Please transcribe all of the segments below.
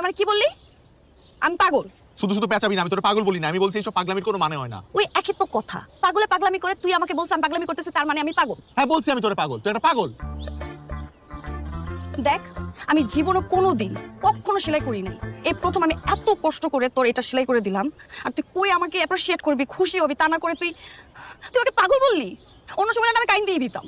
আমার কি বললি? আমি পাগল। শুধু শুধু পেঁচাবি না আমি তোর পাগল বলি না আমি বলছি এইসব পাগলামির কোনো মানে হয় না। ওই একই তো কথা। পাগলে পাগলামি করে তুই আমাকে বলছিস আমি পাগলামি করতেছি তার মানে আমি পাগল। হ্যাঁ বলছি আমি তোর পাগল তুই একটা পাগল। দেখ আমি জীবনে কোনো দিন কখনো সেলাই করি নাই। এই প্রথম আমি এত কষ্ট করে তোর এটা সেলাই করে দিলাম আর তুই কই আমাকে অ্যাপ্রিসিয়েট করবি খুশি হবি তা না করে তুই তুই আমাকে পাগল বললি? অন্য সময় আমি কাইন দিয়ে দিতাম।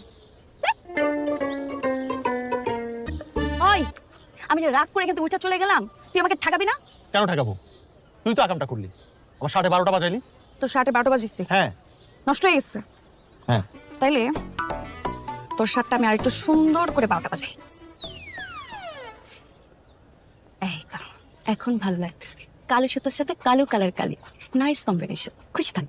আমি যে রাগ করে এখান থেকে উঠে চলে গেলাম তুই আমাকে ঠকাবি না? কেন ঠেকাবো তুই তো আকামটা করলি। আমার সাড়ে বারোটা বাজাইলি। তোর শার্টে বারোটা বাজিচ্ছে হ্যাঁ। নষ্ট হয়ে গেছে। হ্যাঁ। তাইলে তোর শার্টটা আমি আরেকটু সুন্দর করে বারোটা বাজাই। এই তো, এখন ভালো লাগতেছে। কালো সুতোর সাথে কালো কালার কালি। নাইস কম্বিনেশন খুশি থাক।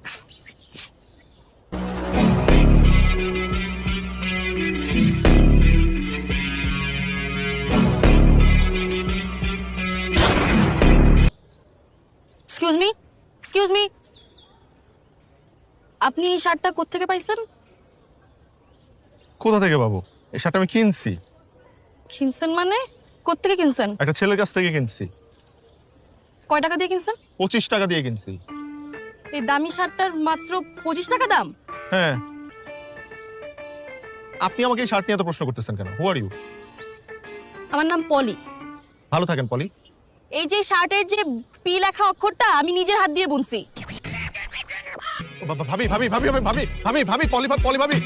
এক্সকিউজ মি এক্সকিউজ মি আপনি এই শার্টটা কোত্থেকে পাইছেন? কোথা থেকে পাবো? এই শার্ট আমি কিনছি। কিনছেন মানে? কোত্থেকে কিনছেন? একটা ছেলের কাছ থেকে কিনছি। কয় টাকা দিয়ে কিনছেন? পঁচিশ টাকা দিয়ে কিনছি। এই দামি শার্টটার মাত্র পঁচিশ টাকা দাম? হ্যাঁ। আপনি আমাকে এই শার্ট নিয়ে এত প্রশ্ন করতেছেন কেন? হু আর ইউ আমার নাম পলি। ভালো থাকেন পলি। এই যে শার্টের যে পি লেখা অক্ষরটা, আমি নিজের হাত দিয়ে বুনছি। ভাবি ভাবি ভাবি ভাবি ভাবি ভাবি ভাবি, পলি পলি ভাবি।